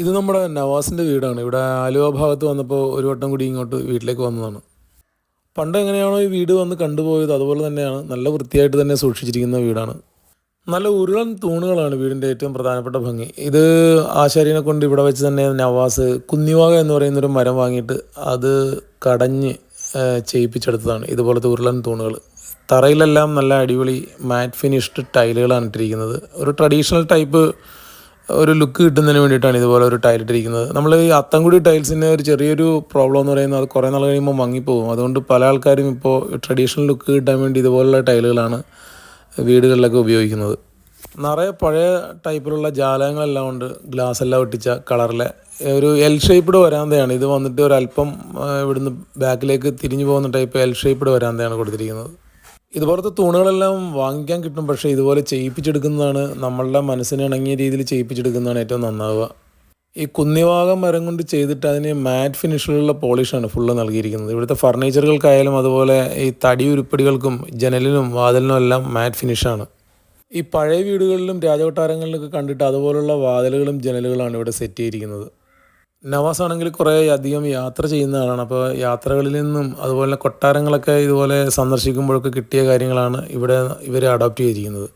ഇത് നമ്മുടെ നവാസിന്റെ വീടാണ്. ഇവിടെ ആലുവ ഭാഗത്ത് വന്നപ്പോൾ ഒരു വട്ടം കൂടി ഇങ്ങോട്ട് വീട്ടിലേക്ക് വന്നതാണ്. പണ്ട് എങ്ങനെയാണോ ഈ വീട് വന്ന് കണ്ടുപോയത് അതുപോലെ തന്നെയാണ്. നല്ല വൃത്തിയായിട്ട് തന്നെ സൂക്ഷിച്ചിരിക്കുന്ന വീടാണ്. നല്ല ഉരുളൻ തൂണുകളാണ് വീടിന്റെ ഏറ്റവും പ്രധാനപ്പെട്ട ഭംഗി. ഇത് ആശാരിനെ കൊണ്ട് ഇവിടെ വെച്ച് തന്നെ നവാസ് കുന്നിവാക എന്ന് പറയുന്നൊരു മരം വാങ്ങിയിട്ട് അത് കടഞ്ഞ് ചെയ്യിപ്പിച്ചെടുത്തതാണ്. ഇതുപോലത്തെ ഉരുളൻ തൂണുകൾ. തറയിലെല്ലാം നല്ല അടിപൊളി മാറ്റ് ഫിനിഷ്ഡ് ടൈലുകളാണ് ഇട്ടിരിക്കുന്നത്. ഒരു ട്രഡീഷണൽ ടൈപ്പ് ഒരു ലുക്ക് കിട്ടുന്നതിന് വേണ്ടിയിട്ടാണ് ഇതുപോലെ ഒരു ടൈൽ ഇട്ടിരിക്കുന്നത്. നമ്മൾ ഈ അത്തംകുടി ടൈൽസിന്റെ ഒരു ചെറിയൊരു പ്രോബ്ലം എന്ന് പറയുന്നത് അത് കുറേ നാൾ കഴിയുമ്പോൾ മങ്ങിപ്പോകും. അതുകൊണ്ട് പല ആൾക്കാരും ഇപ്പോൾ ട്രഡീഷണൽ ലുക്ക് കിട്ടാൻ വേണ്ടി ഇതുപോലുള്ള ടൈലുകളാണ് വീടുകളിലൊക്കെ ഉപയോഗിക്കുന്നത്. നിറയെ പഴയ ടൈപ്പിലുള്ള ജാലകങ്ങളെല്ലാം ഉണ്ട്. ഗ്ലാസ് എല്ലാം ഒട്ടിച്ച കളറിലെ ഒരു എൽ ഷേപ്പ്ഡ് വരാന്തയാണ്. ഇത് വന്നിട്ട് ഒരല്പം ഇവിടുന്ന് ബാക്കിലേക്ക് തിരിഞ്ഞു പോകുന്ന ടൈപ്പ് എൽ ഷേപ്പ്ഡ് വരാന്തയാണ് കൊടുത്തിരിക്കുന്നത്. ഇതുപോലത്തെ തൂണുകളെല്ലാം വാങ്ങിക്കാൻ കിട്ടും പക്ഷേ ഇതുപോലെ ചെയ്യിപ്പിച്ചെടുക്കുന്നതാണ് നമ്മളുടെ മനസ്സിന് ഇണങ്ങിയ രീതിയിൽ ചെയ്യിപ്പിച്ചെടുക്കുന്നതാണ് ഏറ്റവും നന്നാവുക. ഈ കുന്നിവാകം മരം കൊണ്ട് ചെയ്തിട്ട് അതിന് മാറ്റ് ഫിനിഷിലുള്ള പോളിഷാണ് ഫുള്ള് നൽകിയിരിക്കുന്നത്. ഇവിടുത്തെ ഫർണിച്ചറുകൾക്കായാലും അതുപോലെ ഈ തടി ഉരുപ്പടികൾക്കും ജനലിനും വാതിലിനും എല്ലാം മാറ്റ് ഫിനിഷാണ്. ഈ പഴയ വീടുകളിലും രാജകൊട്ടാരങ്ങളിലൊക്കെ കണ്ടിട്ട് അതുപോലുള്ള വാതിലുകളും ജനലുകളാണ് ഇവിടെ സെറ്റ് ചെയ്തിരിക്കുന്നത്. നവാസ് ആണെങ്കിൽ കുറേ അധികം യാത്ര ചെയ്യുന്ന ആളാണ്. അപ്പോൾ യാത്രകളിൽ നിന്നും അതുപോലെ കൊട്ടാരങ്ങളൊക്കെ ഇതുപോലെ സന്ദർശിക്കുമ്പോഴൊക്കെ കിട്ടിയ കാര്യങ്ങളാണ് ഇവിടെ ഇവർ അഡോപ്റ്റ് ചെയ്തിരിക്കുന്നത്.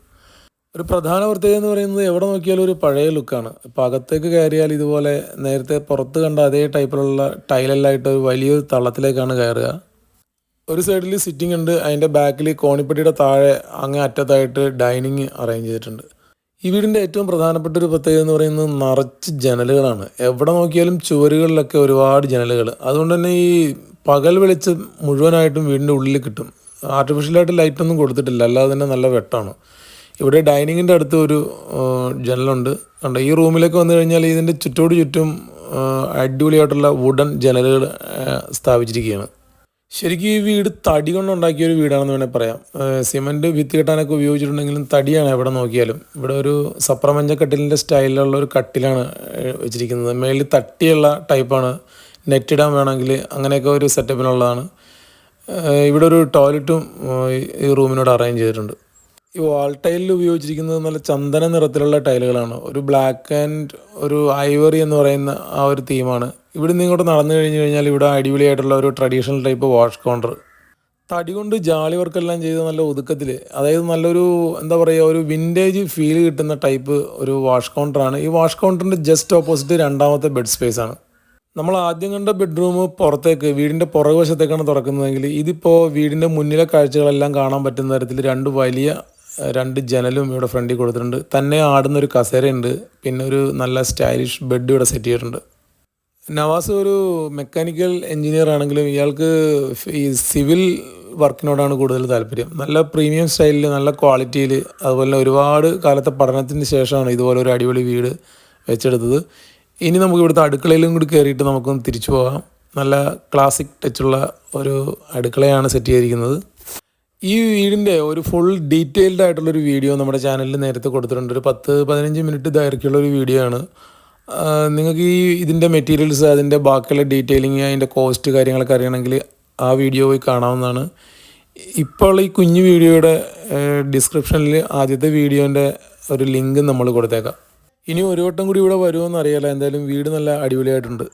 ഒരു പ്രധാന പ്രത്യേകത എന്ന് പറയുന്നത് എവിടെ നോക്കിയാലും ഒരു പഴയ ലുക്കാണ് ഇപ്പോൾ അകത്തേക്ക് കയറിയാൽ ഇതുപോലെ നേരത്തെ പുറത്ത് കണ്ട അതേ ടൈപ്പിലുള്ള ടൈലെല്ലായിട്ട് ഒരു വലിയൊരു തള്ളത്തിലേക്കാണ് കയറുക. ഒരു സൈഡിൽ സിറ്റിംഗ് ഉണ്ട്. അതിന്റെ ബാക്കിൽ കോണിപ്പെട്ടിയുടെ താഴെ അങ്ങേ അറ്റത്തായിട്ട് ഡൈനിങ് അറേഞ്ച് ചെയ്തിട്ടുണ്ട്. ഈ വീടിന്റെ ഏറ്റവും പ്രധാനപ്പെട്ട ഒരു പ്രത്യേകത എന്ന് പറയുന്നത് നിറച്ച് ജനലുകളാണ്. എവിടെ നോക്കിയാലും ചുവരുകളിലൊക്കെ ഒരുപാട് ജനലുകൾ. അതുകൊണ്ട് തന്നെ ഈ പകൽ വെളിച്ചം മുഴുവനായിട്ടും വീടിന്റെ ഉള്ളിൽ കിട്ടും. ആർട്ടിഫിഷ്യലായിട്ട് ലൈറ്റൊന്നും കൊടുത്തിട്ടില്ല. അല്ലാതെ തന്നെ നല്ല വെട്ടമാണ് ഇവിടെ ഡൈനിങ്ങിന്റെ അടുത്ത് ഒരു ജനലുണ്ട്. കണ്ട? ഈ റൂമിലേക്ക് വന്നു കഴിഞ്ഞാൽ ഇതിന്റെ ചുറ്റോട് ചുറ്റും അടിപൊളിയായിട്ടുള്ള വുഡൻ ജനലുകൾ സ്ഥാപിച്ചിരിക്കുകയാണ്. ശരിക്കും ഈ വീട് തടി കൊണ്ടുണ്ടാക്കിയ ഒരു വീടാണെന്ന് വേണമെങ്കിൽ പറയാം. സിമന്റ് ഭിത്തി കെട്ടാനൊക്കെ ഉപയോഗിച്ചിട്ടുണ്ടെങ്കിലും തടിയാണ് എവിടെ നോക്കിയാലും. ഇവിടെ ഒരു സപ്രമഞ്ച കട്ടിലിന്റെ സ്റ്റൈലിലുള്ള ഒരു കട്ടിലാണ് വെച്ചിരിക്കുന്നത്. മേളിൽ തട്ടിയുള്ള ടൈപ്പാണ്. നെറ്റിടാൻ വേണമെങ്കിൽ അങ്ങനെയൊക്കെ ഒരു സെറ്റപ്പിനുള്ളതാണ്. ഇവിടെ ഒരു ടോയ്ലറ്റും ഈ റൂമിനോട് അറേഞ്ച് ചെയ്തിട്ടുണ്ട്. ഈ വാൾ ടൈലിൽ ഉപയോഗിച്ചിരിക്കുന്നത് നല്ല ചന്ദന നിറത്തിലുള്ള ടൈലുകളാണ്. ഒരു ബ്ലാക്ക് ആൻഡ് ഒരു ഐവറി എന്ന് പറയുന്ന ആ ഒരു തീമാണ്. ഇവിടുന്ന് ഇങ്ങോട്ട് നടന്നു കഴിഞ്ഞു കഴിഞ്ഞാൽ ഇവിടെ അടിപൊളിയായിട്ടുള്ള ഒരു ട്രഡീഷണൽ ടൈപ്പ് വാഷ് കൗണ്ടർ തടി കൊണ്ട് ജാളി വർക്കെല്ലാം ചെയ്ത് നല്ല ഒതുക്കത്തിൽ അതായത് നല്ലൊരു എന്താ പറയുക ഒരു വിന്റേജ് ഫീൽ കിട്ടുന്ന ടൈപ്പ് ഒരു വാഷ് കൗണ്ടറാണ് ഈ വാഷ് കൗണ്ടറിന്റെ ജസ്റ്റ് ഓപ്പോസിറ്റ് രണ്ടാമത്തെ ബെഡ് സ്പേസ് ആണ്. നമ്മൾ ആദ്യം കണ്ട ബെഡ്റൂം പുറത്തേക്ക് വീടിന്റെ പുറകുവശത്തേക്കാണ് തുറക്കുന്നതെങ്കിൽ ഇതിപ്പോൾ വീടിന്റെ മുന്നിലെ കാഴ്ചകളെല്ലാം കാണാൻ പറ്റുന്ന തരത്തിൽ രണ്ട് വലിയ രണ്ട് ജനലും ഇവിടെ ഫ്രണ്ടിൽ കൊടുത്തിട്ടുണ്ട്. തന്നെ ആടുന്ന ഒരു കസേരയുണ്ട് പിന്നെ ഒരു നല്ല സ്റ്റൈലിഷ് ബെഡ് ഇവിടെ സെറ്റ് ചെയ്തിട്ടുണ്ട്. നവാസ് ഒരു മെക്കാനിക്കൽ എഞ്ചിനീയർ ആണെങ്കിലും ഇയാൾക്ക് ഈ സിവിൽ വർക്കിനോടാണ് കൂടുതൽ താല്പര്യം. നല്ല പ്രീമിയം സ്റ്റൈലിൽ നല്ല ക്വാളിറ്റിയിൽ അതുപോലെ ഒരുപാട് കാലത്തെ പഠനത്തിന് ശേഷമാണ് ഇതുപോലെ ഒരു അടിപൊളി വീട് വെച്ചെടുത്തത്. ഇനി നമുക്ക് ഇവിടുത്തെ അടുക്കളയിലും കൂടി കയറിയിട്ട് നമുക്കൊന്ന് തിരിച്ചു പോകാം. നല്ല ക്ലാസിക് ടച്ചുള്ള ഒരു അടുക്കളയാണ് സെറ്റ് ചെയ്തിരിക്കുന്നത്. ഈ വീടിന്റെ ഒരു ഫുൾ ഡീറ്റെയിൽഡ് ആയിട്ടുള്ളൊരു വീഡിയോ നമ്മുടെ ചാനലിൽ നേരത്തെ കൊടുത്തിട്ടുണ്ട്. ഒരു പത്ത് പതിനഞ്ച് മിനിറ്റ് ദൈർഘ്യമുള്ള ഒരു വീഡിയോ ആണ്. നിങ്ങൾക്ക് ഈ ഇതിന്റെ മെറ്റീരിയൽസ് അതിന്റെ ബാക്കിയുള്ള ഡീറ്റെയിലിങ് അതിന്റെ കോസ്റ്റ് കാര്യങ്ങളൊക്കെ അറിയണമെങ്കിൽ ആ വീഡിയോ പോയി കാണാവുന്നതാണ്. ഇപ്പോൾ ഈ കുഞ്ഞു വീഡിയോയുടെ ഡിസ്ക്രിപ്ഷനിൽ ആദ്യത്തെ വീഡിയോന്റെ ഒരു ലിങ്ക് നമ്മൾ കൊടുത്തേക്കാം. ഇനി ഒരു വട്ടം കൂടി ഇവിടെ വരുമോ എന്ന് അറിയാലോ എന്തായാലും വീട് നല്ല അടിപൊളിയായിട്ടുണ്ട്.